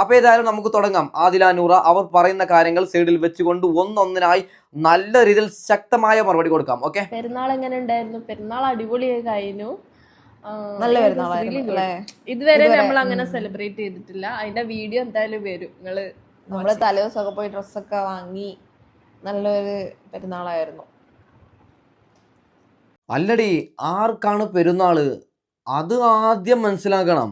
അപ്പൊ ഏതായാലും നമുക്ക് തുടങ്ങാം. ആദിലാനൂറ അവർ പറയുന്ന കാര്യങ്ങൾ സൈഡിൽ വെച്ചുകൊണ്ട് ഒന്നൊന്നിനായി നല്ല രീതിയിൽ ശക്തമായ മറുപടി കൊടുക്കാം. ഓക്കെ പെരുന്നാൾ എങ്ങനെ ഉണ്ടായിരുന്നു? പെരുന്നാൾ അടിപൊളിയായി കഴിഞ്ഞു. നല്ല പെരുന്നാളായിരുന്നു അല്ലേ? ഇതുവരെ ഇതുവരെ, നമ്മൾ അങ്ങനെ സെലിബ്രേറ്റ് ചെയ്തിട്ടില്ല. അതിന്റെ വീഡിയോ എന്തായാലും വരും. നിങ്ങൾ നമ്മൾ തലേദിവസമൊക്കെ പോയി ഡ്രസ്സൊക്കെ വാങ്ങി നല്ലൊരു പെരുന്നാളായിരുന്നു. അല്ലടി ആർക്കാണ് പെരുന്നാൾ? അത് ആദ്യം മനസ്സിലാക്കണം.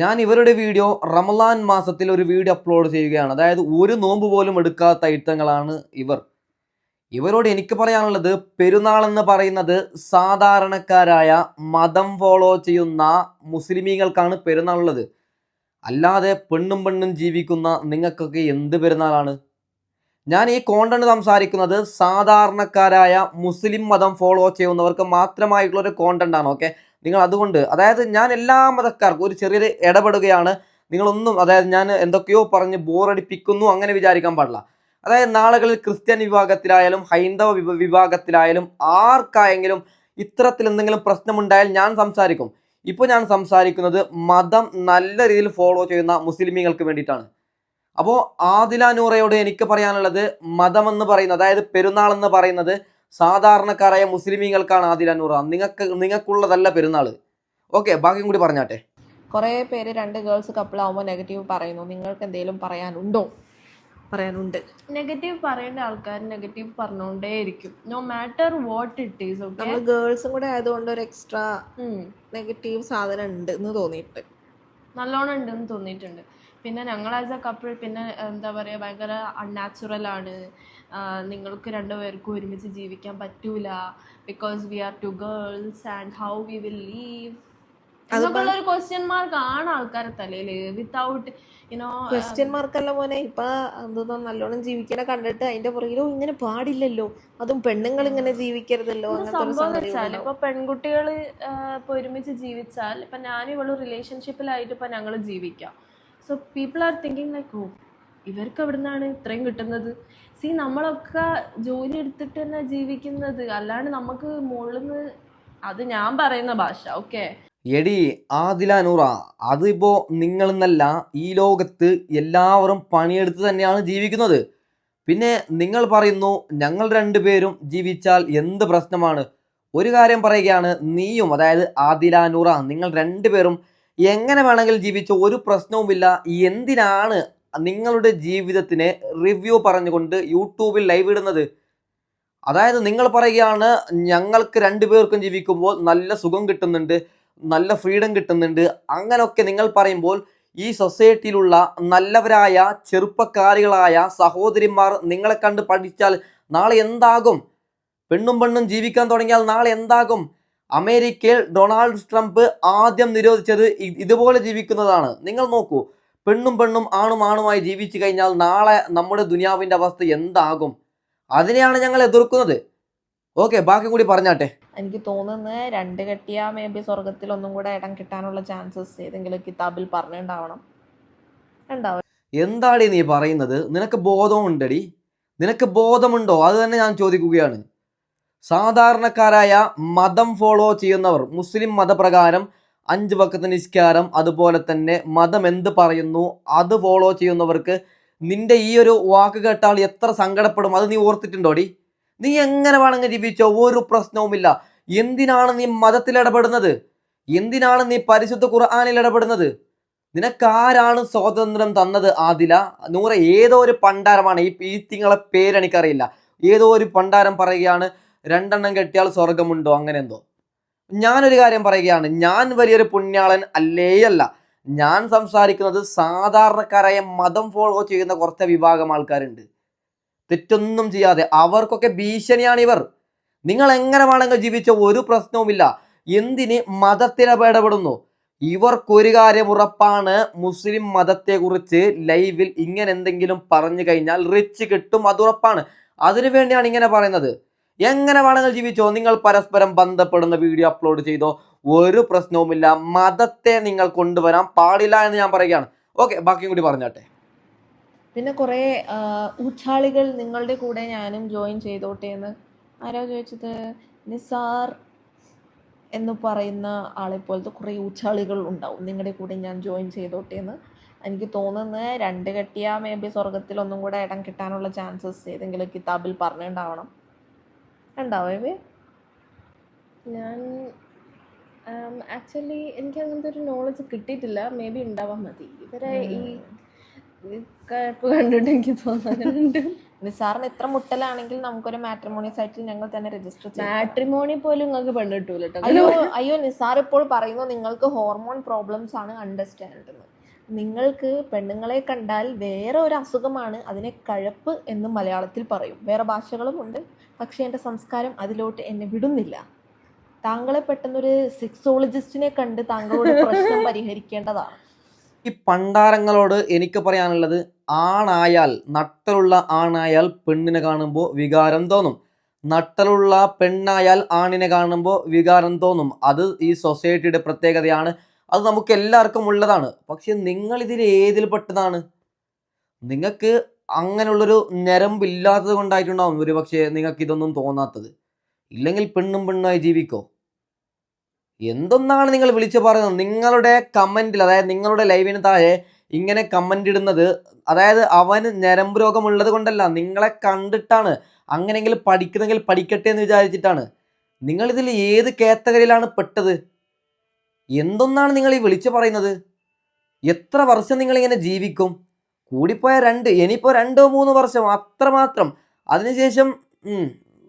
ഞാൻ ഇവരുടെ വീഡിയോ റമലാൻ മാസത്തിൽ ഒരു വീഡിയോ അപ്ലോഡ് ചെയ്യുകയാണ്. അതായത് ഒരു നോമ്പ് പോലും എടുക്കാത്ത ഐറ്റങ്ങളാണ് ഇവർ. ഇവരോട് എനിക്ക് പറയാനുള്ളത് പെരുന്നാൾ എന്ന് പറയുന്നത് സാധാരണക്കാരായ മതം ഫോളോ ചെയ്യുന്ന മുസ്ലിമീങ്ങൾക്കാണ് പെരുന്നാൾ ഉള്ളത്. അല്ലാതെ പെണ്ണും പെണ്ണും ജീവിക്കുന്ന നിങ്ങൾക്കൊക്കെ എന്ത് പെരുന്നാളാണ്? ഞാൻ ഈ കോണ്ടന്റ് സംസാരിക്കുന്നത് സാധാരണക്കാരായ മുസ്ലിം മതം ഫോളോ ചെയ്യുന്നവർക്ക് മാത്രമായിട്ടുള്ള ഒരു കോണ്ടന്റ് ആണ് ഓക്കെ നിങ്ങൾ അതുകൊണ്ട് അതായത് ഞാൻ എല്ലാ മതക്കാർക്കും ഒരു ചെറിയൊരു ഇടപെടുകയാണ്. നിങ്ങളൊന്നും അതായത് ഞാൻ എന്തൊക്കെയോ പറഞ്ഞ് ബോറടിപ്പിക്കുന്നു അങ്ങനെ വിചാരിക്കാൻ പാടില്ല. അതായത് നാളുകളിൽ ക്രിസ്ത്യൻ വിഭാഗത്തിലായാലും ഹൈന്ദവ വിഭാഗത്തിലായാലും ആർക്കായെങ്കിലും ഇത്തരത്തിൽ എന്തെങ്കിലും പ്രശ്നമുണ്ടായാൽ ഞാൻ സംസാരിക്കും. ഇപ്പോൾ ഞാൻ സംസാരിക്കുന്നത് മതം നല്ല രീതിയിൽ ഫോളോ ചെയ്യുന്ന മുസ്ലിമീങ്ങൾക്ക് വേണ്ടിയിട്ടാണ്. അപ്പോൾ ആദില നൂറയോട് എനിക്ക് പറയാനുള്ളത് മതമെന്ന് പറയുന്നത് അതായത് പെരുന്നാൾ എന്ന് പറയുന്നത് സാധാരണക്കാരായ മുസ്ലിമീങ്ങൾക്കാണ് ആദിൽ അനൂറ നിങ്ങൾക്ക് നിങ്ങൾക്കുള്ളതല്ല പെരുന്നാൾ ഓക്കെ ബാക്കിയും കൂടി പറഞ്ഞാട്ടെ. കുറെ പേര് രണ്ട് ഗേൾസ് കപ്പിൾ ആവുമ്പോൾ നെഗറ്റീവ് പറയുന്നു. നിങ്ങൾക്ക് എന്തെങ്കിലും പറയാനുണ്ടോ? പറയാനുണ്ട്. നെഗറ്റീവ് പറയേണ്ട ആൾക്കാർ നെഗറ്റീവ് പറഞ്ഞുകൊണ്ടേ ഇരിക്കും no matter what it is okay നമ്മൾ ഗേൾസും കൂടെ ആയതുകൊണ്ട് ഒരു എക്സ്ട്രാ നെഗറ്റീവ് സാധനം ഉണ്ട് എന്ന് തോന്നിയിട്ട്. നല്ലോണം ഉണ്ട് എന്ന് തോന്നിയിട്ടുണ്ട്. പിന്നെ ഞങ്ങൾ ആസ് എ കപ്പിൾ പിന്നെ എന്താ പറയുക ഭയങ്കര അൺനാച്ചുറൽ ആണ്. നിങ്ങൾക്ക് രണ്ടുപേർക്കും ഒരുമിച്ച് ജീവിക്കാൻ പറ്റൂല. Because we are two girls and how we will leave എന്നൊക്കെയുള്ള ഒരു ക്വസ്റ്റ്യൻ മാർക്ക് ആണ് ആൾക്കാരുടെ തലയിൽ വിത്തൗട്ട് യുനോ ക്വസ്റ്റ്യൻ മാർക്കല്ല മോനെ. ഇപ്പൊ എന്തോന്നോ നല്ലോണം ജീവിക്കണ കണ്ടിട്ട് അതിന്റെ പുറകിലോ ഇങ്ങനെ പാടില്ലല്ലോ. അതും പെണ്ണുങ്ങൾ ഇങ്ങനെ ജീവിക്കരുതല്ലോ സംഭവം വെച്ചാൽ ഇപ്പൊ പെൺകുട്ടികൾ ഇപ്പൊ ഒരുമിച്ച് ജീവിച്ചാൽ ഇപ്പൊ ഞാനും ഇവൾ റിലേഷൻഷിപ്പിലായിട്ട് ഇപ്പൊ ഞങ്ങൾ ജീവിക്കാം. So people are thinking like oh ഇവർക്ക് എവിടുന്നാണ് ഇത്രയും കിട്ടുന്നത്? സി നമ്മളൊക്കെ ജോലി എടുത്തിട്ട് തന്നെ ജീവിക്കുന്നത്. അല്ലാണ്ട് നമുക്ക് മുകളിൽ നിന്ന് അത് ഞാൻ പറയുന്ന ഭാഷ. ഓക്കെ എടി ആദില നൂറ അതിപ്പോ നിങ്ങൾ എന്നല്ല ഈ ലോകത്ത് എല്ലാവരും പണിയെടുത്ത് തന്നെയാണ് ജീവിക്കുന്നത്. പിന്നെ നിങ്ങൾ പറയുന്നു ഞങ്ങൾ രണ്ടുപേരും ജീവിച്ചാൽ എന്ത് പ്രശ്നമാണ്? ഒരു കാര്യം പറയുകയാണ് നീയും അതായത് ആദില നൂറ നിങ്ങൾ രണ്ടുപേരും എങ്ങനെ വേണമെങ്കിലും ജീവിച്ച ഒരു പ്രശ്നവുമില്ല എന്തിനാണ് നിങ്ങളുടെ ജീവിതത്തിന് റിവ്യൂ പറഞ്ഞുകൊണ്ട് യൂട്യൂബിൽ ലൈവ് ഇടുന്നത്. അതായത് നിങ്ങൾ പറയുകയാണ് ഞങ്ങൾക്ക് രണ്ടുപേർക്കും ജീവിക്കുമ്പോൾ നല്ല സുഖം കിട്ടുന്നുണ്ട് നല്ല ഫ്രീഡം കിട്ടുന്നുണ്ട്. അങ്ങനെയൊക്കെ നിങ്ങൾ പറയുമ്പോൾ ഈ സൊസൈറ്റിയിലുള്ള നല്ലവരായ ചെറുപ്പക്കാരികളായ സഹോദരിമാർ നിങ്ങളെ കണ്ട് പഠിച്ചാൽ നാളെ എന്താകും? പെണ്ണും പെണ്ണും ജീവിക്കാൻ തുടങ്ങിയാൽ നാളെ എന്താകും? അമേരിക്കയിൽ ഡൊണാൾഡ് ട്രംപ് ആദ്യം നിരോധിച്ചത് ഇതുപോലെ ജീവിക്കുന്നതാണ്. നിങ്ങൾ നോക്കൂ പെണ്ണും പെണ്ണും ആണും ആണുമായി ജീവിച്ചു കഴിഞ്ഞാൽ നാളെ നമ്മുടെ ദുനിയാവിന്റെ അവസ്ഥ എന്താകും? അതിനെയാണ് ഞങ്ങൾ എതിർക്കുന്നത്. ഓക്കെ ബാക്കി കൂടി പറഞ്ഞാട്ടെ. എനിക്ക് തോന്നുന്നത് രണ്ട് കെട്ടിയ മേ ബി സ്വർഗത്തിൽ ഒന്നും കൂടെ ഇടം കിട്ടാനുള്ള ചാൻസസ് ഏതെങ്കിലും കിതാബിൽ പറഞ്ഞിട്ടുണ്ടാവണം. ഉണ്ടാവും എന്താടി നീ പറയുന്നത്? നിനക്ക് ബോധമുണ്ടടി. നിനക്ക് ബോധമുണ്ടോ? അത് തന്നെ ഞാൻ ചോദിക്കുകയാണ്. സാധാരണക്കാരായ മതം ഫോളോ ചെയ്യുന്നവർ മുസ്ലിം മതപ്രകാരം അഞ്ച് വക്കത്ത് നിസ്കാരം അതുപോലെ തന്നെ മതം എന്ത് പറയുന്നു അത് ഫോളോ ചെയ്യുന്നവർക്ക് നിന്റെ ഈ ഒരു വാക്ക് കേട്ടാൽ എത്ര സങ്കടപ്പെടും അത് നീ ഓർത്തിട്ടുണ്ടോടി നീ എങ്ങനെ വേണമെങ്കിൽ ജീവിച്ചോ ഒരു പ്രശ്നവുമില്ല. എന്തിനാണ് നീ മതത്തിൽ ഇടപെടുന്നത്? എന്തിനാണ് നീ പരിശുദ്ധ ഖുർആാനിൽ ഇടപെടുന്നത്? നിനക്കാരാണ് സ്വാതന്ത്ര്യം തന്നത് ആദില? നൂറ ഏതോ ഒരു പണ്ടാരമാണ് ഈ ഈ തിങ്ങളെ പേരെനിക്കറിയില്ല. ഏതോ ഒരു പണ്ടാരം പറയുകയാണ് രണ്ടെണ്ണം കെട്ടിയാൽ സ്വർഗമുണ്ടോ അങ്ങനെ എന്തോ. ഞാനൊരു കാര്യം പറയുകയാണ്. ഞാൻ വലിയൊരു പുണ്യാളൻ അല്ലേ അല്ല ഞാൻ സംസാരിക്കുന്നത് സാധാരണക്കാരായ മതം ഫോളോ ചെയ്യുന്ന കുറച്ച് വിഭാഗം ആൾക്കാരുണ്ട്. തെറ്റൊന്നും ചെയ്യാതെ. അവർക്കൊക്കെ ഭീഷണിയാണ് ഇവർ. നിങ്ങൾ എങ്ങനെ വേണമെങ്കിൽ ജീവിച്ച ഒരു പ്രശ്നവുമില്ല. എന്തിന് മതത്തിൽ ഇടപെടുന്നു? ഇവർക്കൊരു കാര്യം ഉറപ്പാണ്. മുസ്ലിം മതത്തെക്കുറിച്ച് ലൈവിൽ ഇങ്ങനെ എന്തെങ്കിലും പറഞ്ഞു കഴിഞ്ഞാൽ റിച്ച് കിട്ടും. അത് ഉറപ്പാണ്. അതിനു വേണ്ടിയാണ് ഇങ്ങനെ പറയുന്നത്. എങ്ങനെ വേണമെങ്കിൽ ജീവിച്ചോ നിങ്ങൾ പരസ്പരം ബന്ധപ്പെടുന്ന വീഡിയോ അപ്ലോഡ് ചെയ്തോ ഒരു പ്രശ്നവുമില്ല. മതത്തെ നിങ്ങൾ കൊണ്ടുവരാൻ പാടില്ല എന്ന് ഞാൻ പറയുകയാണ്. ഓക്കെ ബാക്കിയും കൂടി പറഞ്ഞാട്ടെ. പിന്നെ കുറേ ഊച്ചാളികൾ നിങ്ങളുടെ കൂടെ ഞാനും ജോയിൻ ചെയ്തോട്ടെ എന്ന്. ആരോ ചോദിച്ചത്? നിസാർ എന്ന് പറയുന്ന ആളെ പോലത്തെ കുറേ ഊച്ചാളികൾ ഉണ്ടാവും. നിങ്ങളുടെ കൂടെ ഞാൻ ജോയിൻ ചെയ്തോട്ടെ എന്ന്. എനിക്ക് തോന്നുന്നത് രണ്ട് കെട്ടിയ മേ ബി സ്വർഗത്തിൽ ഒന്നും കൂടെ ഇടം കിട്ടാനുള്ള ചാൻസസ് ഏതെങ്കിലും കിതാബിൽ പറഞ്ഞിട്ടുണ്ടാവണം. ഉണ്ടാവും മേ ഞാൻ ആക്ച്വലി എനിക്ക് അങ്ങനത്തെ ഒരു നോളജ് കിട്ടിയിട്ടില്ല. മേ ബി ഉണ്ടാവാൻ മതി. ഇവരെ ഈ കഴപ്പ് കണ്ടിട്ട് എനിക്ക് തോന്നാറുണ്ട് നിസാറിന് ഇത്ര മുട്ടലാണെങ്കിൽ നമുക്കൊരു മാട്രിമോണി സൈറ്റിൽ ഞങ്ങൾ തന്നെ രജിസ്റ്റർ ചെയ്യാം. മാട്രിമോണി പോലും നിങ്ങൾക്ക് പെണ്ണ് കിട്ടൂല കേട്ടോ അയ്യോ അയ്യോ നിസാർ ഇപ്പോൾ പറയുന്നു നിങ്ങൾക്ക് ഹോർമോൺ പ്രോബ്ലംസ് ആണ് അണ്ടർസ്റ്റാൻഡ് നിങ്ങൾക്ക് പെണ്ണുങ്ങളെ കണ്ടാൽ വേറെ ഒരു അസുഖമാണ് അതിനെ കഴപ്പ് എന്ന് മലയാളത്തിൽ പറയും. വേറെ ഭാഷകളും ഉണ്ട്. പക്ഷേ എന്റെ സംസ്കാരം അതിലോട്ട് എന്നെ വിടുന്നില്ല. താങ്കളെ പെട്ടെന്നൊരു സെക്സോളജിസ്റ്റിനെ കണ്ട് താങ്കളുടെ പ്രശ്നം പരിഹരിക്കേണ്ടതാണ്. ഈ പണ്ടാരങ്ങളോട് എനിക്ക് പറയാനുള്ളത് ആണായാൽ നട്ടലുള്ള ആണായാൽ പെണ്ണിനെ കാണുമ്പോൾ വികാരം തോന്നും. നട്ടലുള്ള പെണ്ണായാൽ ആണിനെ കാണുമ്പോൾ വികാരം തോന്നും. അത് ഈ സൊസൈറ്റിയുടെ പ്രത്യേകതയാണ്. അത് നമുക്ക് എല്ലാവർക്കും ഉള്ളതാണ്. പക്ഷെ നിങ്ങൾ ഇതിൽ ഏതിൽ പെട്ടതാണ്? നിങ്ങൾക്ക് അങ്ങനെയുള്ളൊരു ഞരമ്പില്ലാത്തത് കൊണ്ടായിട്ടുണ്ടാവും. ഒരു പക്ഷേ നിങ്ങൾക്ക് ഇതൊന്നും തോന്നാത്തത്. ഇല്ലെങ്കിൽ പെണ്ണും പെണ്ണുമായി ജീവിക്കോ? എന്തൊന്നാണ് നിങ്ങൾ വിളിച്ചു പറയുന്നത്? നിങ്ങളുടെ കമന്റിൽ അതായത് നിങ്ങളുടെ ലൈവിന് താഴെ ഇങ്ങനെ കമന്റ് ഇടുന്നത് അതായത് അവന് ഞരമ്പ് രോഗമുള്ളത് കൊണ്ടല്ല നിങ്ങളെ കണ്ടിട്ടാണ് അങ്ങനെയെങ്കിൽ പഠിക്കുന്നെങ്കിൽ പഠിക്കട്ടെ എന്ന് വിചാരിച്ചിട്ടാണ്. നിങ്ങളിതിൽ ഏത് കാറ്റഗറിയിലാണ് പെട്ടത്? എന്തൊന്നാണ് നിങ്ങൾ ഈ വിളിച്ചു പറയുന്നത്? എത്ര വർഷം നിങ്ങളിങ്ങനെ ജീവിക്കും? കൂടിപ്പോയ രണ്ട് ഇനിയിപ്പോൾ രണ്ടോ മൂന്നോ വർഷം അത്രമാത്രം. അതിനുശേഷം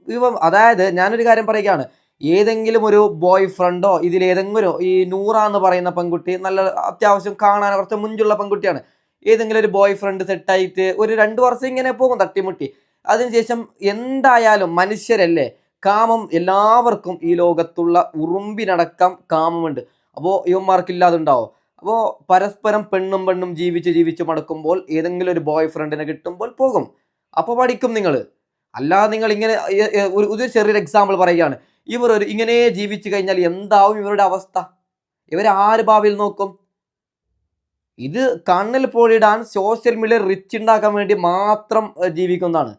ഇപ്പം അതായത് ഞാനൊരു കാര്യം പറയുകയാണ്. ഏതെങ്കിലും ഒരു ബോയ് ഫ്രണ്ടോ ഇതിലേതെങ്കിലും ഈ നൂറ എന്ന് പറയുന്ന പെൺകുട്ടി നല്ല അത്യാവശ്യം കാണാൻ കുറച്ച് മുഞ്ചുള്ള പെൺകുട്ടിയാണ്. ഏതെങ്കിലും ഒരു ബോയ് ഫ്രണ്ട് സെറ്റായിട്ട് ഒരു രണ്ട് വർഷം ഇങ്ങനെ പോകും തട്ടിമുട്ടി. അതിനുശേഷം എന്തായാലും മനുഷ്യരല്ലേ? കാമം എല്ലാവർക്കും ഈ ലോകത്തുള്ള ഉറുമ്പിനടക്കം കാമമുണ്ട്. അപ്പോൾ ഇവന്മാർക്കില്ലാതെ ഉണ്ടാവും അപ്പോൾ പരസ്പരം പെണ്ണും പെണ്ണും ജീവിച്ച് ജീവിച്ച് മടക്കുമ്പോൾ ഏതെങ്കിലും ഒരു ബോയ് ഫ്രണ്ടിനെ കിട്ടുമ്പോൾ പോകും. അപ്പോൾ പഠിക്കും നിങ്ങൾ അല്ലാതെ നിങ്ങൾ ഇങ്ങനെ ഒരു ഒരു ചെറിയൊരു എക്സാമ്പിൾ പറയുകയാണ്. ഇവർ ഒരു ഇങ്ങനെ ജീവിച്ചു കഴിഞ്ഞാൽ എന്താവും ഇവരുടെ അവസ്ഥ? ഇവർ ആര് ഭാവിയിൽ നോക്കും? ഇത് കണ്ണിൽ പോളിടാൻ സോഷ്യൽ മീഡിയ റിച്ച് ഉണ്ടാക്കാൻ വേണ്ടി മാത്രം ജീവിക്കുന്നതാണ്.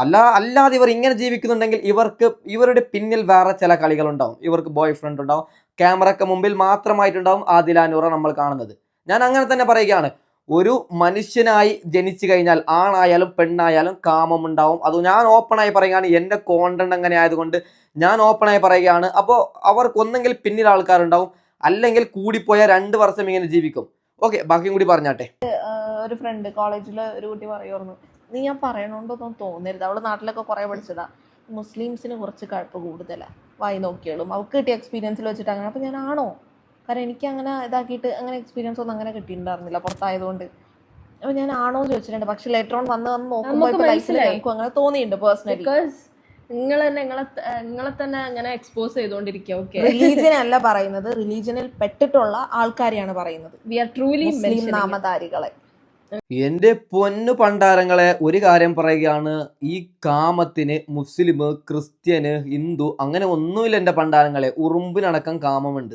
അല്ല അല്ലാതെ ഇവർ ഇങ്ങനെ ജീവിക്കുന്നുണ്ടെങ്കിൽ ഇവർക്ക് ഇവരുടെ പിന്നിൽ വേറെ ചില കളികളുണ്ടാവും. ഇവർക്ക് ബോയ് ഫ്രണ്ട് ഉണ്ടാവും ക്യാമറക്ക് മുമ്പിൽ മാത്രമായിട്ടുണ്ടാവും ആദിലാനൂറ നമ്മൾ കാണുന്നത്. ഞാൻ അങ്ങനെ തന്നെ പറയുകയാണ്. ഒരു മനുഷ്യനായി ജനിച്ചു കഴിഞ്ഞാൽ ആണായാലും പെണ്ണായാലും കാമം ഉണ്ടാവും അത് ഞാൻ ഓപ്പണായി പറയുകയാണ്. എന്റെ കോണ്ടന്റ് അങ്ങനെ ആയതുകൊണ്ട് ഞാൻ ഓപ്പണായി പറയുകയാണ്. അപ്പോൾ അവർക്ക് ഒന്നെങ്കിൽ പിന്നിൽ ആൾക്കാരുണ്ടാവും. അല്ലെങ്കിൽ കൂടിപ്പോയ രണ്ട് വർഷം ഇങ്ങനെ ജീവിക്കും. ഓക്കെ ബാക്കിയും കൂടി പറഞ്ഞാട്ടെ. ഒരു ഫ്രണ്ട് കോളേജിൽ ഒരു കുട്ടി പറയുമായിരുന്നു നീ ഞാൻ പറയണോണ്ടൊന്നും തോന്നരുത്. അവൾ നാട്ടിലൊക്കെ കുറേ പഠിച്ചതാ. മുസ്ലിംസിന് കുറച്ച് കഴപ്പ് കൂടുതലാണ് വായി നോക്കിയോളും. അവൾക്ക് കിട്ടിയ എക്സ്പീരിയൻസിൽ വെച്ചിട്ട് അങ്ങനെ. അപ്പം ഞാൻ ആണോ കാരണം എനിക്ക് അങ്ങനെ ഇതാക്കിയിട്ട് അങ്ങനെ എക്സ്പീരിയൻസ് ഒന്നും അങ്ങനെ കിട്ടിയിട്ടുണ്ടായിരുന്നില്ല പുറത്തായതുകൊണ്ട്. അപ്പം ഞാൻ ആണോ എന്ന് ചോദിച്ചിട്ടുണ്ട്. പക്ഷെ ലേറ്റർ ഓൺ വന്ന് വന്ന് നോക്കുമ്പോൾ ലൈഫിൽ. എനിക്കും അങ്ങനെ തോന്നിയിട്ടുണ്ട് പേഴ്സണലി ബിക്കോസ് നിങ്ങൾ തന്നെ നിങ്ങളെ നിങ്ങളെ തന്നെ അങ്ങനെ എക്സ്പോസ് ചെയ്തുകൊണ്ടിരിക്കുക. ഓക്കെ റിലീജിയൻ അല്ല പറയുന്നത്. റിലീജിയനിൽ പെട്ടിട്ടുള്ള ആൾക്കാരെയാണ് പറയുന്നത്. വി ആർ ട്രൂലി മുസ്ലിം നാമധാരികളെ. എന്റെ പൊന്നു പണ്ടാരങ്ങളെ ഒരു കാര്യം പറയുകയാണ്. ഈ കാമത്തിന് മുസ്ലിം ക്രിസ്ത്യന് ഹിന്ദു അങ്ങനെ ഒന്നുമില്ല എന്റെ പണ്ടാരങ്ങളെ. ഉറുമ്പിനടക്കം കാമമുണ്ട്.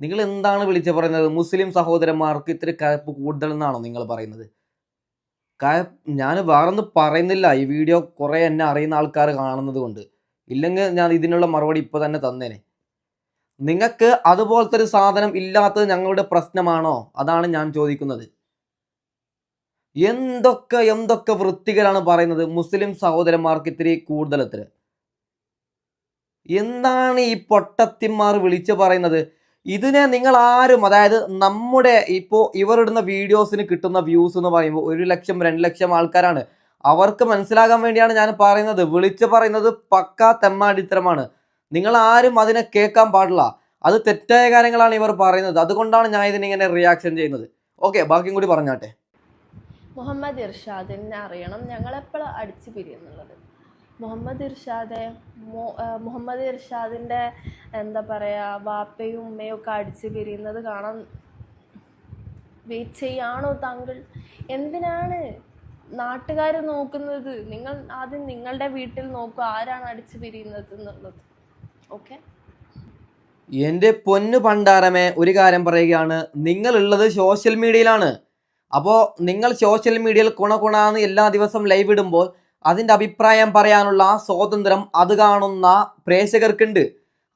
നിങ്ങൾ എന്താണ് വിളിച്ച് പറയുന്നത്? മുസ്ലിം സഹോദരന്മാർക്ക് ഇത്ര കയപ്പ് കൂടുതൽ എന്നാണോ നിങ്ങൾ പറയുന്നത്? ഞാൻ വേറൊന്നും പറയുന്നില്ല. ഈ വീഡിയോ കുറേ എന്നെ അറിയുന്ന ആൾക്കാർ കാണുന്നത് കൊണ്ട്. ഇല്ലെങ്കിൽ ഞാൻ ഇതിനുള്ള മറുപടി ഇപ്പൊ തന്നെ തന്നേനെ. നിങ്ങൾക്ക് അതുപോലത്തെ ഒരു സാധനം ഇല്ലാത്തത് ഞങ്ങളുടെ പ്രശ്നമാണോ? അതാണ് ഞാൻ ചോദിക്കുന്നത്. എന്തൊക്കെ എന്തൊക്കെ വൃത്തികളാണ് പറയുന്നത് മുസ്ലിം സഹോദരന്മാർക്ക് ഇത്തിരി കൂടുതലത്തിൽ. എന്താണ് ഈ പൊട്ടത്തിന്മാർ വിളിച്ചു പറയുന്നത്? ഇതിനെ നിങ്ങൾ ആരും അതായത് നമ്മുടെ ഇപ്പോൾ ഇവരിടുന്ന വീഡിയോസിന് കിട്ടുന്ന വ്യൂസ് എന്ന് പറയുമ്പോൾ ഒരു ലക്ഷം രണ്ട് ലക്ഷം ആൾക്കാരാണ്. അവർക്ക് മനസ്സിലാകാൻ വേണ്ടിയാണ് ഞാൻ പറയുന്നത്. വിളിച്ചു പറയുന്നത് പക്കാ തെമ്മാടിത്തരമാണ്. നിങ്ങൾ ആരും അതിനെ കേൾക്കാൻ പാടില്ല. അത് തെറ്റായ കാര്യങ്ങളാണ് ഇവർ പറയുന്നത്. അതുകൊണ്ടാണ് ഞാൻ ഇതിനിങ്ങനെ റിയാക്ഷൻ ചെയ്യുന്നത്. ഓക്കെ ബാക്കിയും കൂടി പറഞ്ഞാട്ടെ. മുഹമ്മദ് ഇർഷാദിനെ അറിയണം. ഞങ്ങളെപ്പോഴാണ് അടിച്ചു പിരിയുന്നുള്ളത് മുഹമ്മദ് ഇർഷാദെ മുഹമ്മദ് ഇർഷാദിന്റെ എന്താ പറയുക വാപ്പയും ഉമ്മയും ഒക്കെ അടിച്ചു പിരിയുന്നത് കാണാൻ വെയിറ്റ് ചെയ്യാണോ താങ്കൾ? എന്തിനാണ് നാട്ടുകാർ നോക്കുന്നത്? നിങ്ങൾ ആദ്യം നിങ്ങളുടെ വീട്ടിൽ നോക്കുക ആരാണ് അടിച്ചു പിരിയുന്നത് എന്നുള്ളത്. ഓക്കെ? എന്റെ പൊന്നു പണ്ടാരമേ ഒരു കാര്യം പറയുകയാണ്. നിങ്ങളുള്ളത് സോഷ്യൽ മീഡിയയിലാണ് അപ്പോൾ നിങ്ങൾ സോഷ്യൽ മീഡിയയിൽ കുണ കുണാന്ന് എല്ലാ ദിവസവും ലൈവ് ഇടുമ്പോൾ അതിന്റെ അഭിപ്രായം പറയാനുള്ള സ്വാതന്ത്ര്യം അത് കാണുന്ന പ്രേക്ഷകർക്കുണ്ട്.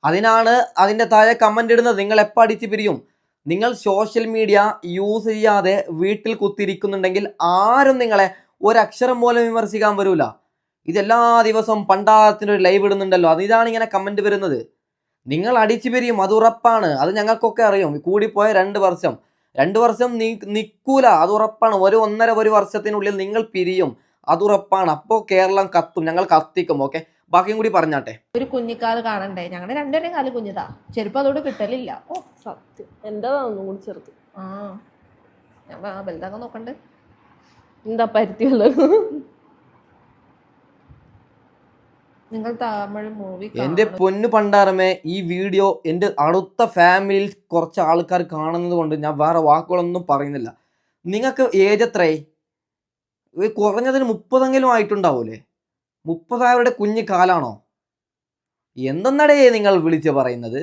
അതിനാണ് അതിന്റെ താഴെ കമന്റ് ഇടുന്നത്. നിങ്ങൾ എപ്പോൾ അടിച്ച് പിരിയും? നിങ്ങൾ സോഷ്യൽ മീഡിയ യൂസ് ചെയ്യാതെ വീട്ടിൽ കുത്തിരിക്കുന്നുണ്ടെങ്കിൽ ആരും നിങ്ങളെ ഒരക്ഷരം പോലും വിമർശിക്കാൻ വരൂല. ഇതെല്ലാ ദിവസവും പണ്ടാരത്തിന്റെ ഒരു ലൈവ് ഇടുന്നുണ്ടല്ലോ. അത് ഇതാണ് ഇങ്ങനെ കമന്റ് വരുന്നത്. നിങ്ങൾ അടിച്ചു പിരിയും. അത് ഉറപ്പാണ്. അത് ഞങ്ങൾക്കൊക്കെ അറിയും. കൂടിപ്പോയ രണ്ട് വർഷം. രണ്ട് വർഷം നീ നിൽക്കൂല അത് ഉറപ്പാണ്. ഒരു ഒന്നര ഒരു വർഷത്തിനുള്ളിൽ നിങ്ങൾ പിരിയും. അത് ഉറപ്പാണ്. അപ്പോൾ കേരളം കത്തും. ഞങ്ങൾ കത്തിക്കും ഓക്കെ? ബാക്കിയും കൂടി പറഞ്ഞാട്ടെ. ഒരു കുഞ്ഞിക്കാൽ കാണണ്ടേ? ഞങ്ങളുടെ രണ്ടുപേരും കാൽ കുഞ്ഞിതാ. ചെരുപ്പ് അതോട് കിട്ടലില്ല. ഓ സത്യം. എന്താ ഒന്നും കൂടി ചെറുത്? ആ. ഞാൻ വ- വലുതാക്കാൻ നോക്കണ്ടേ. എന്താ പരുത്തിയല്ലോ നിങ്ങൾ തമിഴ് മൂവി എന്റെ പൊന്നു പണ്ടാറമേ ഈ വീഡിയോ എന്റെ അടുത്ത ഫാമിലിയിൽ കുറച്ച് ആൾക്കാർ കാണുന്നത് കൊണ്ട് ഞാൻ വേറെ വാക്കുകളൊന്നും പറയുന്നില്ല. നിങ്ങൾക്ക് ഏജ് ഒരു കുറഞ്ഞതിന് മുപ്പതെങ്കിലും ആയിട്ടുണ്ടാവൂലേ? മുപ്പതായവരുടെ കുഞ്ഞു കാലാണോ? എന്തെന്നടേ നിങ്ങൾ വിളിച്ച് പറയുന്നത്?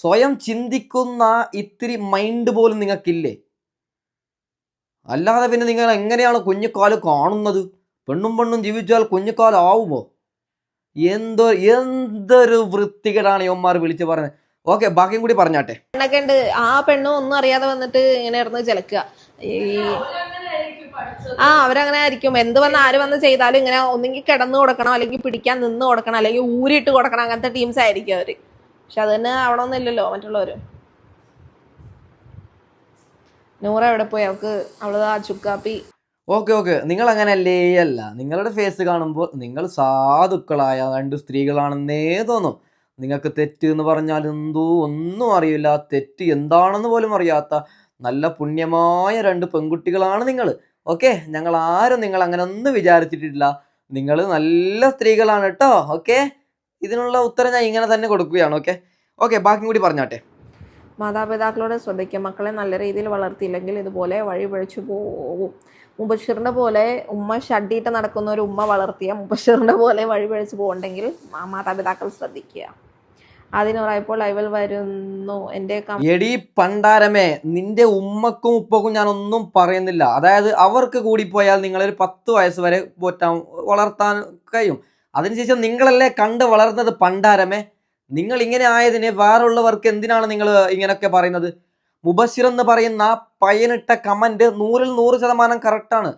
സ്വയം ചിന്തിക്കുന്ന ഇത്തിരി മൈൻഡ് പോലും നിങ്ങൾക്കില്ലേ? അല്ലാതെ പിന്നെ നിങ്ങൾ എങ്ങനെയാണ് കുഞ്ഞുക്കാൽ കാണുന്നത്? പെണ്ണും പെണ്ണും ജീവിച്ചാൽ കുഞ്ഞുകാലാവുമോ? എന്തോ എന്തൊരു വൃത്തികേടാണ് യവന്മാർ വിളിച്ചു പറഞ്ഞത് ഓക്കെ ബാക്കിയും കൂടി പറഞ്ഞാട്ടെ. പെണ്ണൊക്കെ ഉണ്ട് ആ പെണ്ണും ഒന്നും അറിയാതെ വന്നിട്ട് ഇങ്ങനെ ഇടന്ന് ചിലക്കുക. ഈ ആ അവരങ്ങനെ ആയിരിക്കും. എന്ത് വന്ന് ആര് വന്ന് ചെയ്താലും ഇങ്ങനെ ഒന്നെങ്കിൽ കിടന്നു കൊടുക്കണം അല്ലെങ്കിൽ പിടിക്കാൻ നിന്ന് കൊടുക്കണം അല്ലെങ്കിൽ ഊരിയിട്ട് കൊടുക്കണം. അങ്ങനത്തെ ടീംസ് ആയിരിക്കും അവർ. പക്ഷെ അത് തന്നെ അവിടെ ഒന്നും ഇല്ലല്ലോ മറ്റുള്ളവര്. നൂറ എവിടെ പോയി? അവൾക്ക് അവൾ ആ ചുക്കാപ്പി ഓക്കെ ഓക്കെ. നിങ്ങൾ അങ്ങനെയല്ലേ അല്ല. നിങ്ങളുടെ ഫേസ് കാണുമ്പോൾ നിങ്ങൾ സാധുക്കളായ രണ്ട് സ്ത്രീകളാണെന്നേ തോന്നും. നിങ്ങൾക്ക് തെറ്റ് എന്ന് പറഞ്ഞാൽ എന്തോ ഒന്നും അറിയില്ല. തെറ്റ് എന്താണെന്ന് പോലും അറിയാത്ത നല്ല പുണ്യമായ രണ്ട് പെൺകുട്ടികളാണ് നിങ്ങൾ. ഓക്കെ? ഞങ്ങൾ ആരും നിങ്ങൾ അങ്ങനെ ഒന്നും വിചാരിച്ചിട്ടില്ല. നിങ്ങൾ നല്ല സ്ത്രീകളാണ് കേട്ടോ. ഓക്കെ? ഇതിനുള്ള ഉത്തരം ഞാൻ ഇങ്ങനെ തന്നെ കൊടുക്കുകയാണ്. ഓക്കെ? ഓക്കെ ബാക്കി കൂടി പറഞ്ഞാട്ടെ. മാതാപിതാക്കളോട് ശ്രദ്ധിക്കുക മക്കളെ നല്ല രീതിയിൽ വളർത്തിയില്ലെങ്കിൽ ഇതുപോലെ വഴി പഴിച്ചു പോകും മുബഷിറിന്റെ പോലെ ഉമ്മ ഷഡ്ഡിയിട്ട് നടക്കുന്ന ഒരു ഉമ്മ വളർത്തിയ മുബഷിറിന്റെ പോലെ വഴി പഴിച്ചു പോകണ്ടെങ്കിൽ മാതാപിതാക്കൾ ശ്രദ്ധിക്കുക. അതിനൊരായപ്പോൾ ലൈവൽ വരുന്നു. എന്റെ എടി പണ്ടാരമേ നിന്റെ ഉമ്മക്കും ഉപ്പക്കും ഞാൻ ഒന്നും പറയുന്നില്ല. അതായത് അവർക്ക് കൂടി പോയാൽ നിങ്ങളൊരു പത്ത് വയസ്സ് വരെ പോറ്റാൻ വളർത്താൻ കഴിയും. അതിനുശേഷം നിങ്ങളല്ലേ കണ്ട് വളർന്നത് പണ്ടാരമേ? നിങ്ങൾ ഇങ്ങനെ ആയതിനെ വേറുള്ളവർക്ക് എന്തിനാണ് നിങ്ങൾ ഇങ്ങനെയൊക്കെ പറയുന്നത്? മുബശിർ എന്ന് പറയുന്ന പയ്യനിട്ട കമന്റ് നൂറിൽ നൂറ് ശതമാനം കറക്റ്റാണ്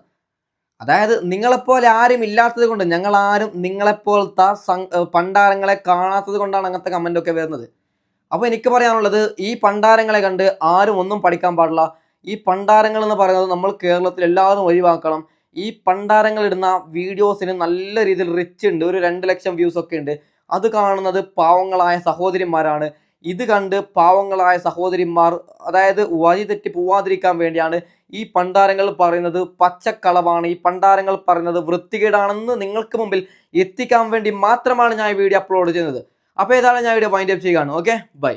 അതായത് നിങ്ങളെപ്പോലെ ആരും ഇല്ലാത്തത് കൊണ്ട് ഞങ്ങൾ ആരും നിങ്ങളെപ്പോലത്തെ പണ്ടാരങ്ങളെ കാണാത്തത് കൊണ്ടാണ് അങ്ങനത്തെ ഒക്കെ വരുന്നത്. അപ്പോൾ എനിക്ക് പറയാനുള്ളത് ഈ പണ്ടാരങ്ങളെ കണ്ട് ആരും ഒന്നും പഠിക്കാൻ പാടില്ല. ഈ പണ്ടാരങ്ങൾ എന്ന് പറയുന്നത് നമ്മൾ കേരളത്തിൽ എല്ലാവരും ഒഴിവാക്കണം. ഈ പണ്ടാരങ്ങൾ ഇടുന്ന വീഡിയോസിന് നല്ല രീതിയിൽ റിച്ച് ഉണ്ട്. ഒരു രണ്ട് ലക്ഷം വ്യൂസ് ഒക്കെ ഉണ്ട്. അത് കാണുന്നത് പാവങ്ങളായ സഹോദരിമാരാണ്. ഇത് കണ്ട് പാവങ്ങളായ സഹോദരിമാർ അതായത് വഴി തെറ്റി പോവാതിരിക്കാൻ വേണ്ടിയാണ് ഈ പണ്ടാരങ്ങൾ പറയുന്നത് പച്ചക്കളവാണ്. ഈ പണ്ടാരങ്ങൾ പറയുന്നത് വൃത്തികേടാണെന്ന് നിങ്ങൾക്ക് മുമ്പിൽ എത്തിക്കാൻ വേണ്ടി മാത്രമാണ് ഞാൻ ഈ വീഡിയോ അപ്ലോഡ് ചെയ്യുന്നത്. അപ്പോൾ ഏതാണ് ഞാൻ വീഡിയോ വൈൻഡ് അപ്പ് ചെയ്യുകയാണ്. Okay bye